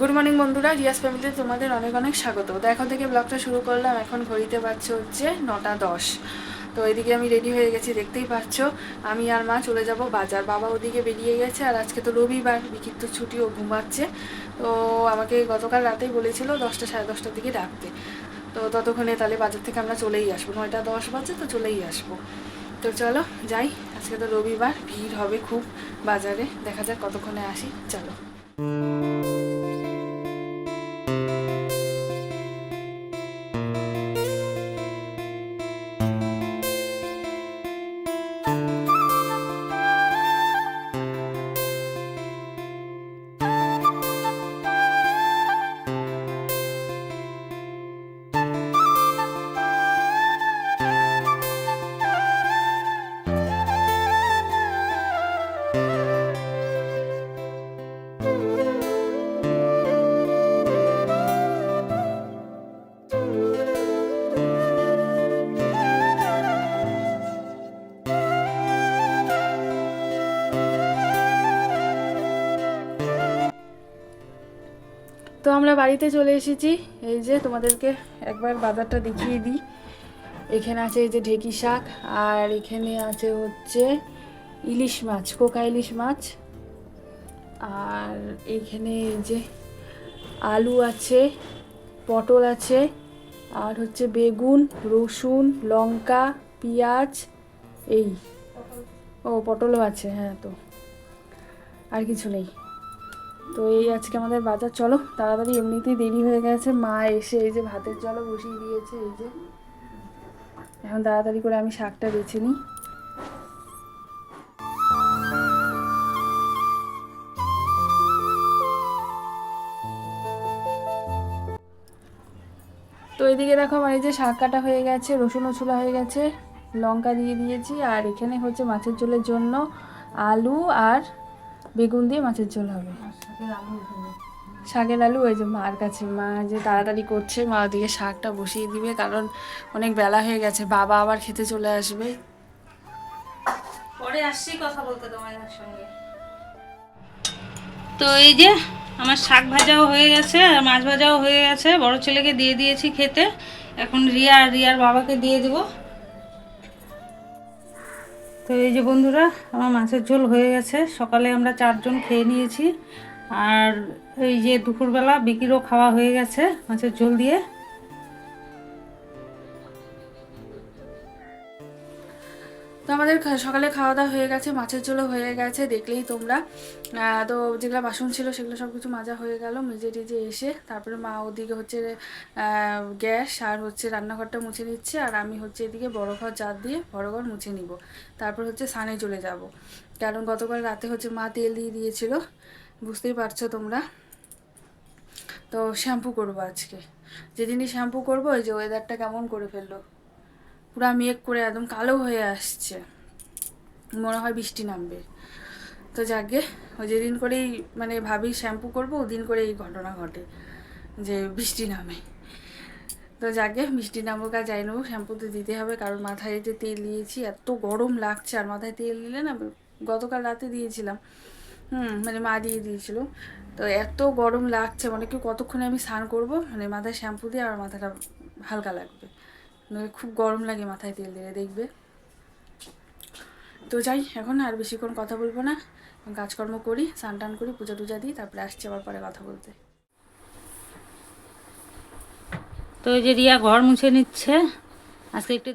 Good morning বন্ধুরা রিয়াস ফ্যামিলিতে তোমাদের অনেক অনেক স্বাগত। তো এখন থেকে ব্লগটা শুরু করলাম। এখন ঘড়িতে পারছে হচ্ছে নটা দশ। তো এদিকে আমি রেডি হয়ে গেছি, দেখতেই পাচ্ছ। আমি আর মা চলে যাব বাজার। বাবা ওদিকে বেরিয়ে গেছে, আর আজকে তো রবিবার বিকির তো ছুটি, ও ঘুমাচ্ছে। তো আমাকে গতকাল রাতেই বলেছিল দশটা সাড়ে দশটার দিকে ডাকতে। তো ততক্ষণে তাহলে বাজার থেকে আমরা চলেই আসব। নয়টা দশ বাজে তো চলেই আসব। তো চলো, যাই। আজকে তো রবিবার, ভিড় হবে খুব বাজারে। দেখা যাক কতক্ষণে আসি। চলো। তো আমরা বাড়িতে চলে এসেছি। এই যে তোমাদেরকে একবার বাজারটা দেখিয়ে দিই। এখানে আছে এই যে ঢেকি শাক, আর এখানে আছে হচ্ছে ইলিশ মাছ, কোকা ইলিশ মাছ। আর এইখানে এই যে আলু আছে, পটল আছে, আর হচ্ছে বেগুন, রসুন, লঙ্কা, পেঁয়াজ, এই। ও, পটলও আছে হ্যাঁ তো। আর কিছু নেই। তো এই আজকে আমাদের বাজার। চলো, তাড়াতাড়ি এমনিতেই দেরি হয়ে গেছে। মা এসে এই যে ভাতের জলও বসিয়ে দিয়েছে, এই যে। এখন তাড়াতাড়ি করে আমি শাকটা বেছে নিই। তো এদিকে দেখো আমার এই যে শাক কাটা হয়ে গেছে, রসুনও ছোলা হয়ে গেছে, লঙ্কা দিয়ে দিয়েছি, আর এখানে হচ্ছে মাছের ঝোলের জন্য আলু আর বেগুন দিয়ে মাছের ঝোল হবে। শাকের আলু ওই যে মার কাছে, মা যে তাড়াতাড়ি করছে, মা ওদিকে শাকটা বসিয়ে দিবে কারণ অনেক বেলা হয়ে গেছে, বাবা আবার খেতে চলে আসবে। পরে আসছি কথা বলতে সঙ্গে তো এই যে আমার শাক ভাজাও হয়ে গেছে আর মাছ ভাজাও হয়ে গেছে, বড় ছেলেকে দিয়ে দিয়েছি খেতে। এখন রিয়া আর রিয়ার বাবাকে দিয়ে দেবো। তো এই যে বন্ধুরা, আমার মাছের ঝোল হয়ে গেছে। সকালে আমরা চারজন খেয়ে নিয়েছি। আর এই যে দুপুরবেলা বিকিরও খাওয়া হয়ে গেছে মাছের ঝোল দিয়ে। তো আমাদের সকালে খাওয়া দাওয়া হয়ে গেছে, মাছের ঝোলও হয়ে গেছে, দেখলেই তোমরা। তো যেগুলো বাসন ছিল সেগুলো সব কিছু মাজা হয়ে গেল, মেজে টেজে এসে তারপরে মা ওদিকে হচ্ছে গ্যাস আর হচ্ছে রান্নাঘরটা মুছে নিচ্ছে, আর আমি হচ্ছে এদিকে বড় ঘর জাত দিয়ে বড় ঘর মুছে নিব। তারপর হচ্ছে সানে চলে যাব। কারণ গতকাল রাতে হচ্ছে মা তেল দিয়ে দিয়েছিল, বুঝতেই পারছ তোমরা? তো শ্যাম্পু করব আজকে। যেদিনই শ্যাম্পু করব, ওই যে ওয়েদারটা কেমন করে ফেলল। পুরা মেঘ করে একদম কালো হয়ে আসছে। মনে হয় বৃষ্টি নামবে। তো যাকে ওই যেদিন করেই মানে ভাবি শ্যাম্পু করব, ওদিন করে এই ঘটনা ঘটে যে বৃষ্টি নামে। তো যাকে, বৃষ্টি নামুক আর যাই নেব শ্যাম্পু তো দিতে হবে। কারণ মাথায় যে তেল দিয়েছি, এত গরম লাগছে। আর মাথায় তেল দিলে না, গতকাল রাতে দিয়েছিলাম। হুম মানে মা দিয়ে দিয়েছিল। তো এত গরম লাগছে মানে কি কতক্ষণে আমি স্নান করব? মানে মাথায় শ্যাম্পু দিয়ে আর মাথাটা হালকা লাগবে। নইলে খুব গরম লাগে মাথায় তেল দিলে, দেখবে? তো যাই, এখন আর বেশিক্ষণ কথা বলব না। কাজকর্ম করি স্নান টান করি পূজা টুজা দিই, তারপরে আসছি আবার পরে কথা বলতে। তো এই যে রিয়া ঘর মুছে নিচ্ছে, আজকে একটু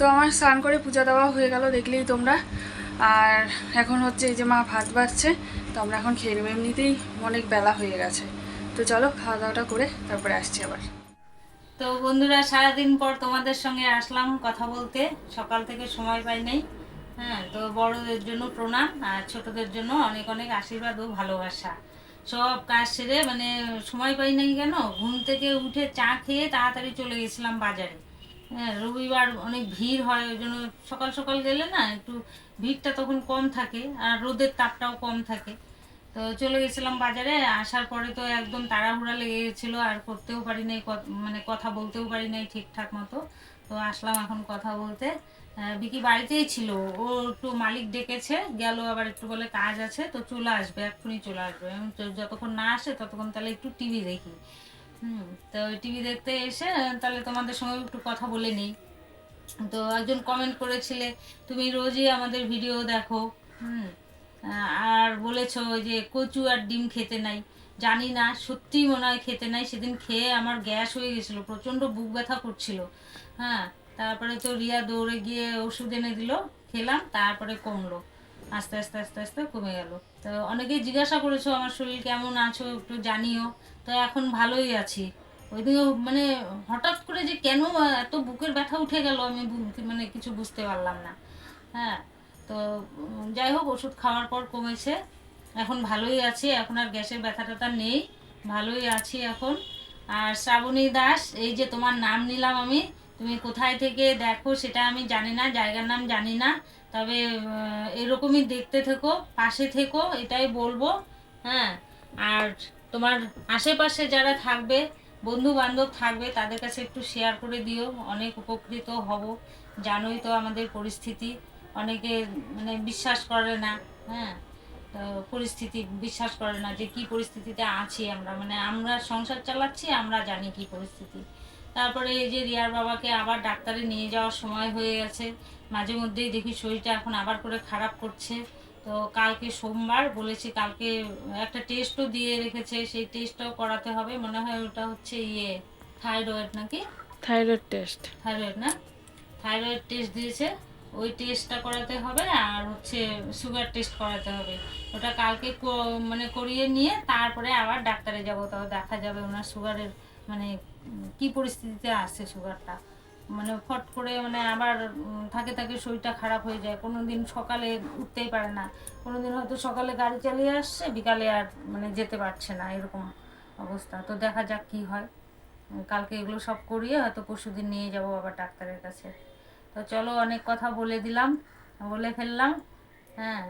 তো আমার স্নান করে পূজা দেওয়া হয়ে গেল, দেখলেই তোমরা। আর এখন হচ্ছে এই যে মা ভাত বাড়ছে, তো আমরা এখন খেয়ে নেব। এমনিতেই অনেক বেলা হয়ে গেছে। তো চলো, খাওয়া দাওয়াটা করে তারপরে আসছি আবার। তো বন্ধুরা, সারাদিন পর তোমাদের সঙ্গে আসলাম কথা বলতে। সকাল থেকে সময় পাই নাই। হ্যাঁ তো বড়দের জন্য প্রণাম, আর ছোটদের জন্য অনেক অনেক আশীর্বাদ ও ভালোবাসা। সব কাজ সেরে মানে সময় পাই নাই কেন? ঘুম থেকে উঠে চা খেয়ে তাড়াতাড়ি চলে গেছিলাম বাজারে। হ্যাঁ রবিবার অনেক ভিড় হয়, ওই জন্য সকাল সকাল গেলে না একটু ভিড়টা তখন কম থাকে আর রোদের তাপটাও কম থাকে। তো চলে গেছিলাম বাজারে, আসার পরে তো একদম তাড়াহুড়া লেগে গেছিল, আর করতেও পারি নাই মানে কথা বলতেও পারি নাই ঠিকঠাক মতো। তো আসলাম এখন কথা বলতে। বিকি বাড়িতেই ছিল, ও একটু মালিক ডেকেছে, গেল আবার একটু বলে কাজ আছে, তো চলে আসবে, এক্ষুনি চলে আসবে। যতক্ষণ না আসে ততক্ষণ তাহলে একটু টিভি দেখি। হুম, তো টিভি দেখতে এসে, তাহলে তোমাদের সঙ্গে একটু কথা বলে নিই। তো একজন কমেন্ট করেছিলে, তুমি রোজই আমাদের ভিডিও দেখো। হুম, আর বলেছ যে কচু আর ডিম খেতে নাই। জানি না, সত্যিই মনে হয় খেতে নাই। সেদিন খেয়ে আমার গ্যাস হয়ে গেছিল, প্রচণ্ড বুক ব্যথা করছিল। হ্যাঁ তারপরে তো রিয়া দৌড়ে গিয়ে ওষুধ এনে দিল, খেলাম, তারপরে কমলো। আস্তে আস্তে আস্তে আস্তে কমে গেল। তো অনেকেই জিজ্ঞাসা করেছ, আমার শরীর কেমন আছো একটু জানিও। তো এখন ভালোই আছি। ওইদিকে মানে হঠাৎ করে যে কেন এত বুকের ব্যথা উঠে গেল, আমি মানে কিছু বুঝতে পারলাম না। হ্যাঁ তো যাই হোক, ওষুধ খাওয়ার পর কমেছে। এখন ভালোই আছি, এখন আর গ্যাসের ব্যথা ট্যাথা নেই। ভালোই আছি এখন। আর শ্রাবণী দাস, এই যে তোমার নাম নিলাম আমি তুমি কোথায় থেকে দেখো সেটা আমি জানি না, জায়গার নাম জানি না। তবে এরকমই দেখতে থেকো, পাশে থেকো, এটাই বলব হ্যাঁ। আর তোমার আশেপাশে যারা থাকবে বন্ধু বান্ধব থাকবে, তাদের কাছে একটু শেয়ার করে দিও, অনেক উপকৃত হব। জানোই তো আমাদের পরিস্থিতি, অনেকে মানে বিশ্বাস করে না হ্যাঁ। তো পরিস্থিতি বিশ্বাস করে না যে কি পরিস্থিতিতে আছি আমরা। মানে আমরা সংসার চালাচ্ছি, আমরা জানি কি পরিস্থিতি। তারপরে এই যে রিয়ার বাবাকে আবার ডাক্তারে নিয়ে যাওয়ার সময় হয়ে গেছে। মাঝে মধ্যেই দেখি শরীরটা এখন আবার করে খারাপ করছে। তো কালকে সোমবার বলেছি কালকে একটা টেস্টও দিয়ে রেখেছে সেই টেস্টটাও করাতে হবে। মনে হয় ওটা হচ্ছে ইয়ে থাইরয়েড নাকি? থাইরয়েড টেস্ট থাইরয়েড না? থাইরয়েড টেস্ট দিয়েছে। ওই টেস্টটা করাতে হবে আর হচ্ছে সুগার টেস্ট করাতে হবে। ওটা কালকে মানে করিয়ে নিয়ে তারপরে আবার ডাক্তারে যাব তাও দেখা যাবে ওনার সুগারের মানে কি পরিস্থিতিতে আসছে সুগারটা মানে ফট করে মানে আবার থাকে থাকে শরীরটা খারাপ হয়ে যায়। কোনো দিন সকালে উঠতেই পারে না। কোনো দিন হয়তো সকালে গাড়ি চালিয়ে আসছে, বিকালে আর মানে যেতে পারছে না, এরকম অবস্থা। তো দেখা যাক কি হয়। কালকে এগুলো সব করিয়ে হয়তো পরশুদিন নিয়ে যাব আবার ডাক্তারের কাছে। তো চলো অনেক কথা বলে দিলাম, বলে ফেললাম। হ্যাঁ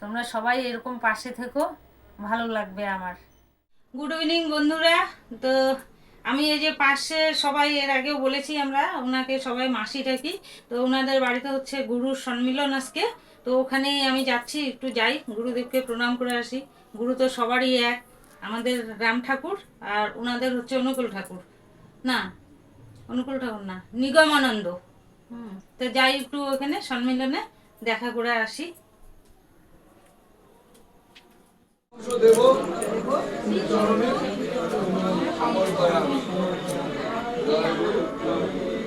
তোমরা সবাই এরকম পাশে থেকো, ভালো লাগবে আমার। গুড ইভিনিং বন্ধুরা। তো আমি এই যে পাশে সবাই এর আগেও বলেছি আমরা ওনাকে সবাই মাসি ডাকি। তো ওনাদের বাড়িতে হচ্ছে গুরুর সম্মিলন আজকে। তো ওখানেই আমি যাচ্ছি একটু যাই গুরুদেবকে প্রণাম করে আসি। গুরু তো সবারই এক আমাদের রাম ঠাকুর আর ওনাদের হচ্ছে অনুকূল ঠাকুর। না অনুকূল ঠাকুর না নিগমানন্দ। হুম। তো যাই একটু ওখানে সম্মিলনে দেখা করে আসি। দেব চরণে। আমল করা ওটা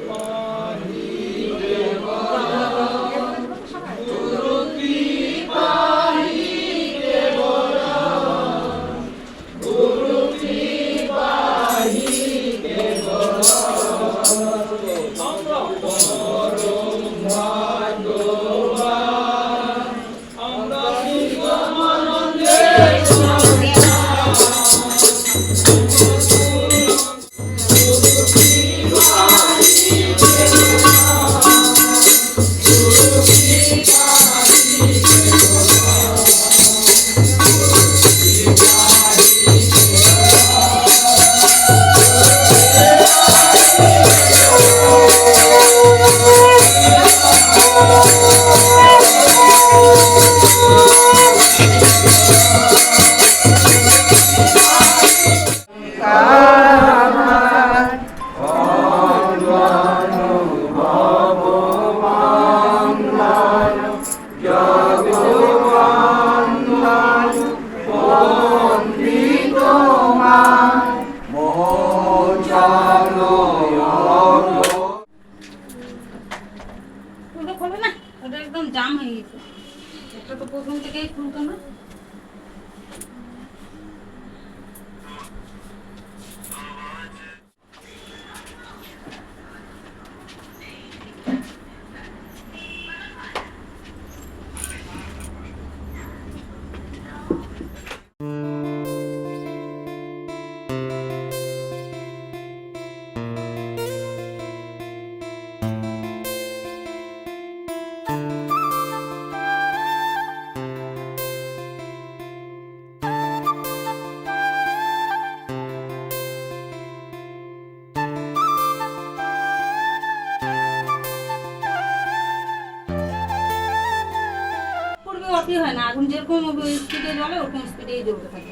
হয় না। আগুন যেরকম স্পিডে জ্বলে ওরকম স্পিডেই জ্বলতে থাকে।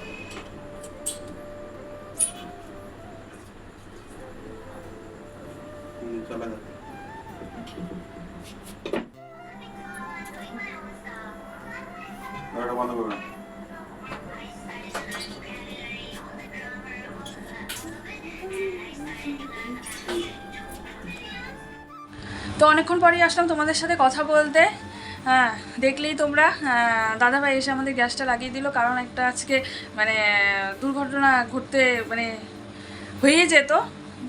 যাবে। বন্ধ তো অনেকক্ষণ পরেই আসলাম তোমাদের সাথে কথা বলতে। হ্যাঁ দেখলেই তোমরা দাদাভাই এসে আমাদের গ্যাসটা লাগিয়ে দিল, কারণ একটা আজকে মানে দুর্ঘটনা ঘটতে মানে হয়ে যেত,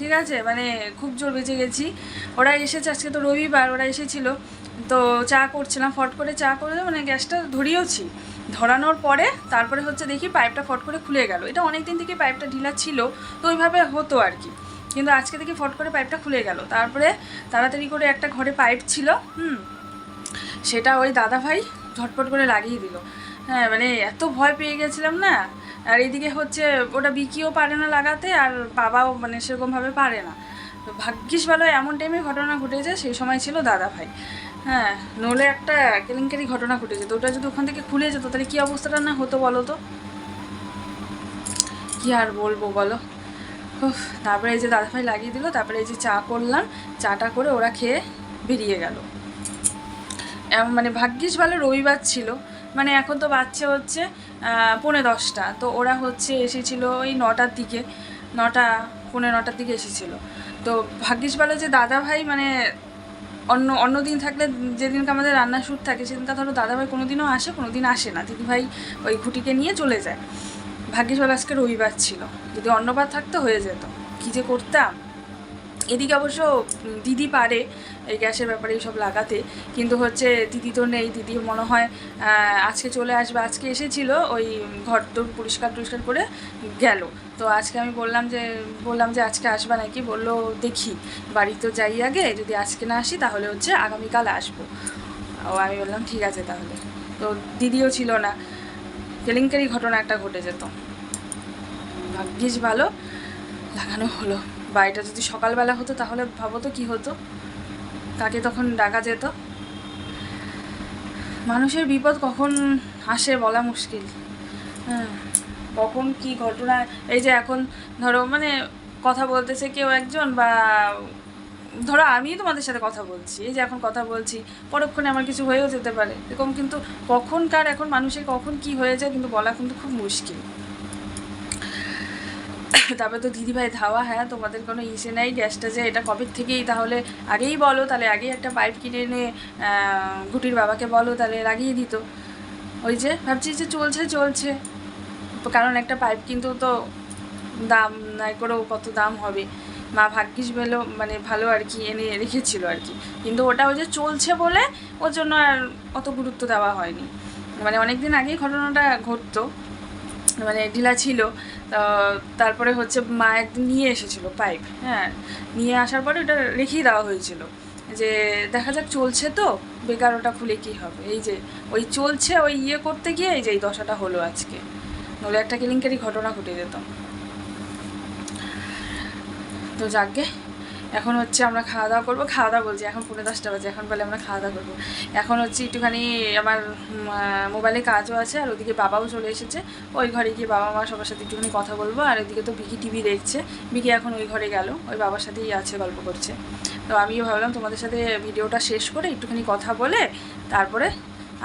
ঠিক আছে? মানে খুব জোর বেঁচে গেছি। ওরা এসেছে, আজকে তো রবিবার, ওরা এসেছিল। তো চা করছিলাম, ফট করে চা করে মানে গ্যাসটা ধরিয়েওছি। ধরানোর পরে, তারপরে হচ্ছে দেখি পাইপটা ফট করে খুলে গেল। এটা অনেক দিন থেকে পাইপটা ঢিলা ছিল, তো ওইভাবে হতো আর কি। কিন্তু আজকে দেখি ফট করে পাইপটা খুলে গেল। তারপরে তাড়াতাড়ি করে একটা ঘরে পাইপ ছিল, হুম সেটা ওই দাদা ভাই ঝটপট করে লাগিয়ে দিল। হ্যাঁ মানে এত ভয় পেয়ে গেছিলাম না। আর এদিকে হচ্ছে ওটা বিকিও পারে না লাগাতে আর বাবাও মানে সেরকমভাবে পারে না। ভাগ্যিস ভালো এমন টাইমে ঘটনা ঘটেছে, সেই সময় ছিল দাদা ভাই হ্যাঁ নলে একটা কেলেঙ্কারি ঘটনা ঘটে যেত ওটা যদি ওখান থেকে খুলে যেত, তাহলে কী অবস্থাটা না হতো বলো তো? কী আর বলব বলো? তারপরে এই যে দাদাভাই লাগিয়ে দিল, তারপরে এই যে চা করলাম, চাটা করে ওরা খেয়ে বেরিয়ে গেল। মানে ভাগ্যিস ভালো রবিবার ছিল। মানে এখন তো বাচ্চা হচ্ছে পৌনে দশটা। তো ওরা হচ্ছে এসেছিল ওই নটার দিকে, নটা, পৌনে নটার দিকে এসেছিল। তো ভাগ্যিস ভালো যে দাদা ভাই মানে অন্য অন্য দিন থাকলে যেদিনকে আমাদের রান্না শ্যুট থাকে সেদিনটা ধরো দাদাভাই কোনো দিনও আসে কোনো দিন আসে না। দিদিভাই ওই খুঁটিকে নিয়ে চলে যায়। ভাগ্যিস ভালো আজকে রবিবার ছিল। যদি অন্যবার থাকতো হয়ে যেত। কী যে করতাম? এদিকে অবশ্য দিদি পারে এই গ্যাসের ব্যাপারে সব লাগাতে, কিন্তু হচ্ছে দিদি তো নেই। দিদি মনে হয় আজকে চলে আসবে। আজকে এসেছিল, ওই ঘর তোর পরিষ্কার টরিষ্কার করে গেল। তো আজকে আমি বললাম যে বললাম যে আজকে আসবা নাকি? বলল, দেখি। বাড়ি তো যাই আগে, যদি আজকে না আসি তাহলে হচ্ছে আগামীকাল আসব। ও, আমি বললাম, ঠিক আছে তাহলে। তো দিদিও ছিল না। কেলেঙ্কারি ঘটনা একটা ঘটে যেত। ভাগ্যিস ভালো, লাগানো হলো। বাড়িটা যদি সকালবেলা হতো, তাহলে ভাবো তো কী হতো? তাকে তখন ডাকা যেত? মানুষের বিপদ কখন আসে বলা মুশকিল। হ্যাঁ কখন কি ঘটনা, এই যে এখন ধরো মানে কথা বলতেছে কেউ একজন বা ধরো আমিই তোমাদের সাথে কথা বলছি, এই যে এখন কথা বলছি, পরক্ষণে আমার কিছু হয়েও যেতে পারে। এরকম কিন্তু কখনকার এখন মানুষের কখন কি হয়ে যায় কিন্তু বলা কিন্তু খুব মুশকিল। তারপরে তো দিদিভাই ধাওয়া হ্যাঁ তোমাদের কোনো ইসে নেই গ্যাসটা যে এটা কবে থেকেই তাহলে আগেই বলো, তাহলে আগেই একটা পাইপ কিনে এনে গুটির বাবাকে বলো, তাহলে লাগিয়ে দিত। ওই যে ভাবছি যে চলছে চলছে। কারণ একটা পাইপ কিন্তু তো দাম নাই করেও কত দাম হবে। মা ভাগ্যিস ভালো মানে ভালো আর কি এনে রেখেছিল আর কি। কিন্তু ওটা ওই যে চলছে বলে ওর জন্য আর অত গুরুত্ব দেওয়া হয়নি। মানে অনেক দিন আগেই ঘটনাটা ঘটতো। মানে ঢিলা ছিল তারপরে হচ্ছে মা একদিন নিয়ে এসেছিল পাইপ হ্যাঁ নিয়ে আসার পরে ওটা রেখেই দেওয়া হয়েছিল। যে দেখা যাক চলছে তো, বেকার ওটা খুলে কী হবে। এই যে, ওই চলছে ওই ইয়ে করতে গিয়ে এই যে এই দশাটা হলো আজকে। নলে একটা কেলেঙ্কারি ঘটনা ঘটে যেত। তো যাকগে এখন হচ্ছে আমরা খাওয়া দাওয়া করব, খাওয়া দাওয়া বলছি, এখন পনেরো দশটা বাজে, এখন বলে আমরা খাওয়া দাওয়া করব। এখন হচ্ছে একটুখানি আমার মোবাইলে কাজও আছে, আর ওদিকে বাবাও চলে এসেছে, ওই ঘরে গিয়ে বাবা মা সবার সাথে একটুখানি কথা বলব, আর ওইদিকে তো বিকি টিভি দেখছে বিকি এখন ওই ঘরে গেল, ওই বাবার সাথেই আছে, গল্প করছে। তো আমিও ভাবলাম তোমাদের সাথে ভিডিওটা শেষ করে একটুখানি কথা বলে, তারপরে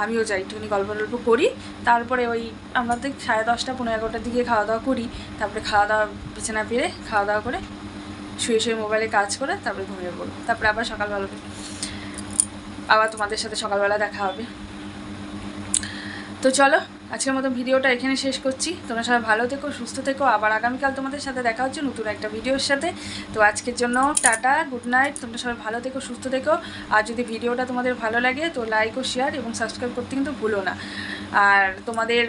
আমিও যাই, একটুখানি গল্প টল্প করি, তারপরে ওই আমাদের সাড়ে দশটা পনেরো এগারোটার দিকে খাওয়া দাওয়া করি, তারপরে খাওয়া দাওয়া, বিছানা পেরে খাওয়া দাওয়া করে শুয়ে শুয়ে মোবাইলে কাজ করে তারপরে ঘুমিয়ে পড়ব। তারপরে আবার সকালবেলা আবার তোমাদের সাথে সকালবেলা দেখা হবে। তো চলো, আজকের মতো ভিডিওটা এখানে শেষ করছি। তোমরা সবাই ভালো থেকো, সুস্থ থেকো। আবার আগামীকাল তোমাদের সাথে দেখা হচ্ছে নতুন একটা ভিডিওর সাথে। তো আজকের জন্য টাটা গুড নাইট তোমরা সবাই ভালো থেকো, সুস্থ থেকো। আর যদি ভিডিওটা তোমাদের ভালো লাগে তো লাইক ও শেয়ার এবং সাবস্ক্রাইব করতে কিন্তু ভুলো না। আর তোমাদের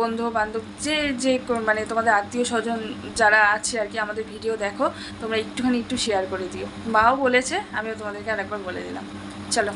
বন্ধু বান্ধব যে যে মানে তোমাদের আত্মীয় স্বজন যারা আছে আর কি আমাদের ভিডিও দেখো, তোমরা একটুখানি একটু শেয়ার করে দিও। মাও বলেছে, আমিও তোমাদেরকে আরেকবার বলে দিলাম। চলো।